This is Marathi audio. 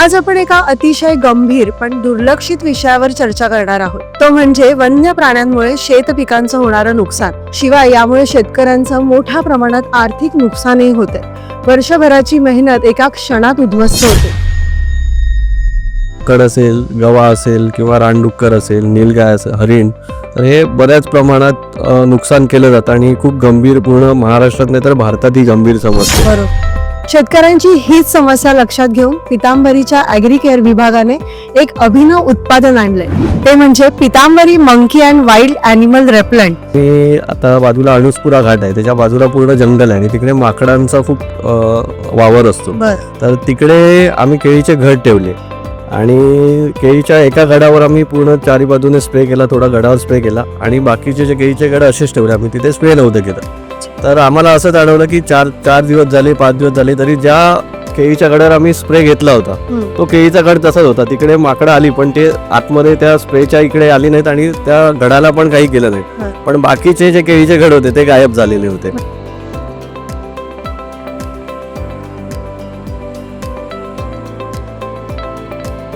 आज आपण एका अतिशय गंभीर पण दुर्लक्षित विषयावर चर्चा करणार आहोत. तो म्हणजे वन्य प्राण्यांमुळे शेत पिकांचं होणारं नुकसान. शिवाय यामुळे शेतकऱ्यांचं मोठ्या प्रमाणात आर्थिक नुकसानही होते वर्षभराची मेहनत एका क्षणात उद्ध्वस्त होते. कड असेल गवा असेल किंवा रानडुक्कर असेल नीलगाय असेल हरिण तर हे बऱ्याच प्रमाणात नुकसान केलं जातं आणि खूप गंभीर पूर्ण महाराष्ट्रात नाही तर भारतात ही गंभीर समस्या शेतकऱ्यांची हीच समस्या लक्षात घेऊन पितांबरीच्या ॲग्री केअर विभागाने एक अभिनव उत्पादन आणलंय. ते म्हणजे Pitambari monkey and wild animal repellent. आणि आता बाजूला अणुस्पुरा घाट आहे. त्याच्या बाजूला पूर्ण जंगल आहे आणि तिकडे माकडांचा खूप वावर असतो. तर तिकडे आम्ही केळीचे घड ठेवले. आणि केळीच्या एका गडावर आम्ही पूर्ण चारी बाजूने स्प्रे केला थोडा गडावर स्प्रे केला आणि बाकीचे जे केळीचे गड असेच ठेवले. आम्ही तिथे स्प्रे नव्हतं केलं. तर आम्हाला असं जाणवलं की चार चार दिवस झाले पाच दिवस झाले तरी ज्या केळीच्या गडावर आम्ही स्प्रे घेतला होता तो केळीचा गड तसाच होता. तिकडे माकडं आली पण ते आतमध्ये त्या स्प्रेच्या इकडे आली नाहीत आणि त्या गडाला पण काही केलं नाही. पण बाकीचे जे केळीचे गड होते ते गायब झालेले होते.